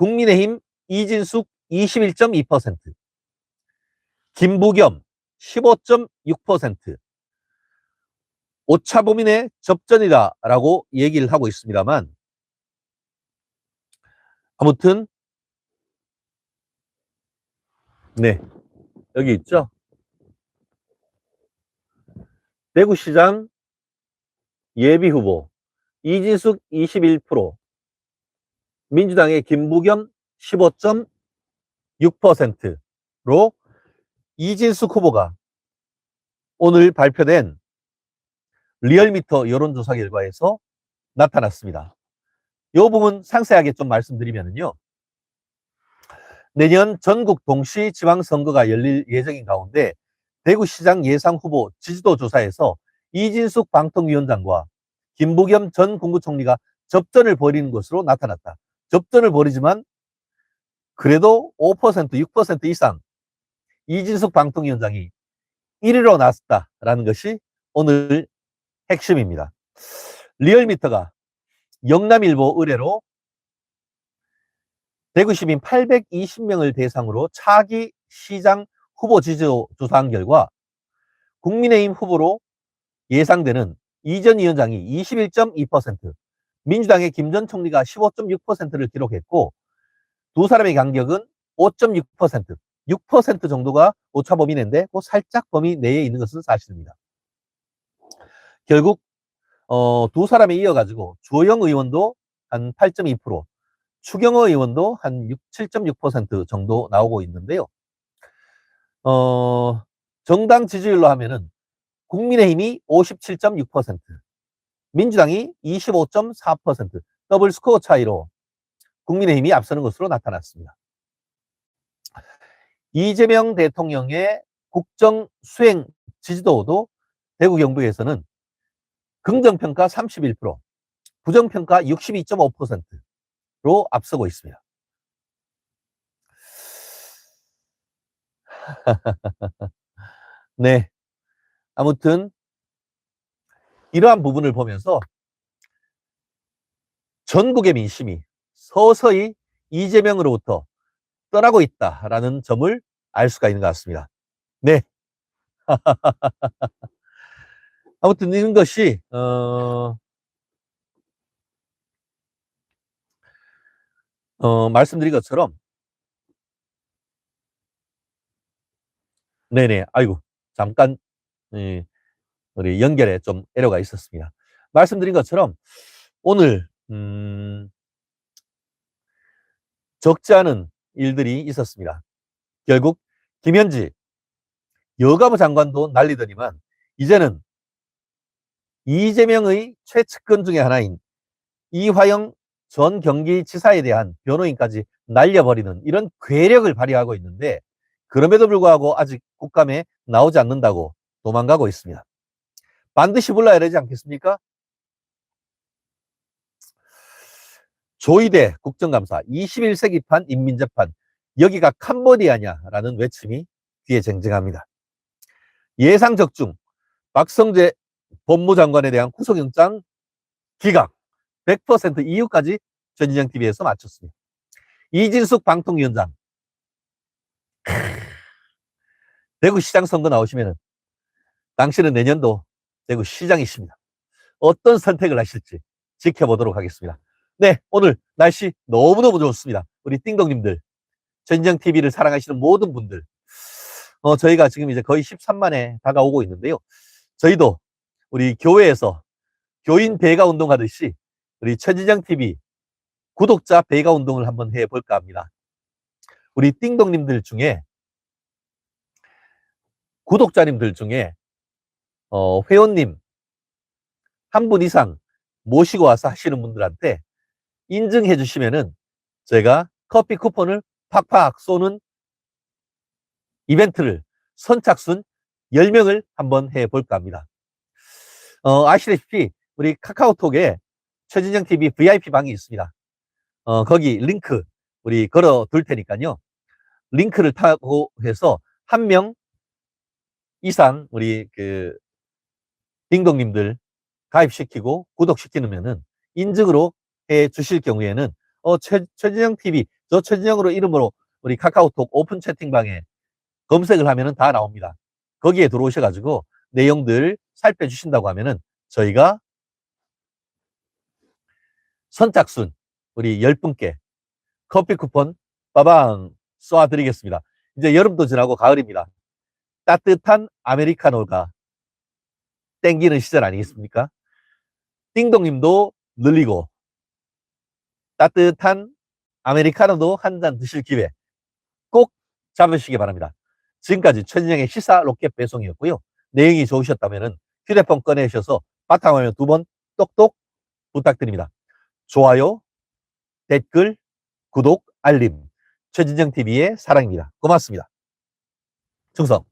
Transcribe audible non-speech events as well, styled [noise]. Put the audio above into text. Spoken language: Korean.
국민의힘 이진숙 21.2%, 김부겸 15.6%, 오차범인의 접전이다라고 얘기를 하고 있습니다만 아무튼 네 여기 있죠. 대구시장 예비후보 이진숙 21%, 민주당의 김부겸 15.6%로 이진숙 후보가 오늘 발표된 리얼미터 여론조사 결과에서 나타났습니다. 이 부분 상세하게 좀 말씀드리면요. 내년 전국 동시 지방선거가 열릴 예정인 가운데 대구시장 예상 후보 지지도 조사에서 이진숙 방통위원장과 김부겸 전 국무총리가 접전을 벌이는 것으로 나타났다. 접전을 벌이지만 그래도 5% 6% 이상 이진숙 방통위원장이 1위로 나섰다라는 것이 오늘 핵심입니다. 리얼미터가 영남일보 의뢰로 대구 시민 820명을 대상으로 차기 시장 후보 지지도 조사한 결과 국민의힘 후보로 예상되는 이전 위원장이 21.2%, 민주당의 김 전 총리가 15.6%를 기록했고 두 사람의 간격은 5.6%, 6% 정도가 오차 범위 내인데 그 살짝 범위 내에 있는 것은 사실입니다. 결국 어, 두 사람이 이어가지고 주호영 의원도 한 8.2%, 추경호 의원도 한 6, 7.6% 정도 나오고 있는데요. 어, 정당 지지율로 하면은 국민의힘이 57.6%, 민주당이 25.4%, 더블 스코어 차이로 국민의힘이 앞서는 것으로 나타났습니다. 이재명 대통령의 국정 수행 지지도도 대구 경북에서는 긍정평가 31%, 부정평가 62.5%로 앞서고 있습니다. [laughs] 네. 아무튼 이러한 부분을 보면서 전국의 민심이 서서히 이재명으로부터 떠나고 있다라는 점을 알 수가 있는 것 같습니다. 네. [laughs] 아무튼 이런 것이 어, 어, 말씀드린 것처럼 네네 아이고 잠깐 예, 우리 연결에 좀 에러가 있었습니다. 말씀드린 것처럼 오늘 음, 적지 않은 일들이 있었습니다. 결국 김현지 여가부 장관도 날리더니만 이제는 이재명의 최측근 중에 하나인 이화영 전 경기지사에 대한 변호인까지 날려버리는 이런 괴력을 발휘하고 있는데 그럼에도 불구하고 아직 국감에 나오지 않는다고 도망가고 있습니다. 반드시 불러야 되지 않겠습니까? 조이대 국정감사 21세기판 인민재판 여기가 캄보디아냐라는 외침이 귀에 쟁쟁합니다. 예상 적중 박성재 법무장관에 대한 구속영장 기각 100% 이유까지 전인영 TV에서 마쳤습니다. 이진숙 방통위원장 대구시장 선거 나오시면 당신은 내년도 대구 시장이십니다. 어떤 선택을 하실지 지켜보도록 하겠습니다. 네, 오늘 날씨 너무너무 좋습니다. 우리 띵동님들, 전장 TV를 사랑하시는 모든 분들, 어, 저희가 지금 이제 거의 13만에 다가오고 있는데요. 저희도 우리 교회에서 교인 배가 운동하듯이 우리 천지장 TV 구독자 배가 운동을 한번 해볼까 합니다. 우리 띵동님들 중에 구독자님들 중에 어, 회원님 한 분 이상 모시고 와서 하시는 분들한테 인증해 주시면은 제가 커피 쿠폰을 팍팍 쏘는 이벤트를 선착순 10명을 한번 해볼까 합니다. 어, 아시다시피 우리 카카오톡에 최진영 TV VIP 방이 있습니다. 어, 거기 링크 우리 걸어 둘 테니까요. 링크를 타고 해서 한 명 이상 우리 그 딩동님들 가입시키고 구독시키면은 인증으로 해 주실 경우에는 어, 최, 최진영 TV, 저 최진영으로 이름으로 우리 카카오톡 오픈 채팅방에 검색을 하면은 다 나옵니다. 거기에 들어오셔가지고 내용들 살펴주신다고 하면은 저희가 선착순 우리 10분께 커피 쿠폰 빠방 쏘아드리겠습니다. 이제 여름도 지나고 가을입니다. 따뜻한 아메리카노가 땡기는 시절 아니겠습니까? 띵동님도 늘리고 따뜻한 아메리카노도 한 잔 드실 기회 꼭 잡으시기 바랍니다. 지금까지 최진영의 시사 로켓 배송이었고요. 내용이 좋으셨다면 휴대폰 꺼내셔서 바탕화면 두 번 똑똑 부탁드립니다. 좋아요, 댓글, 구독, 알림. 최진영 TV의 사랑입니다. 고맙습니다. 충성.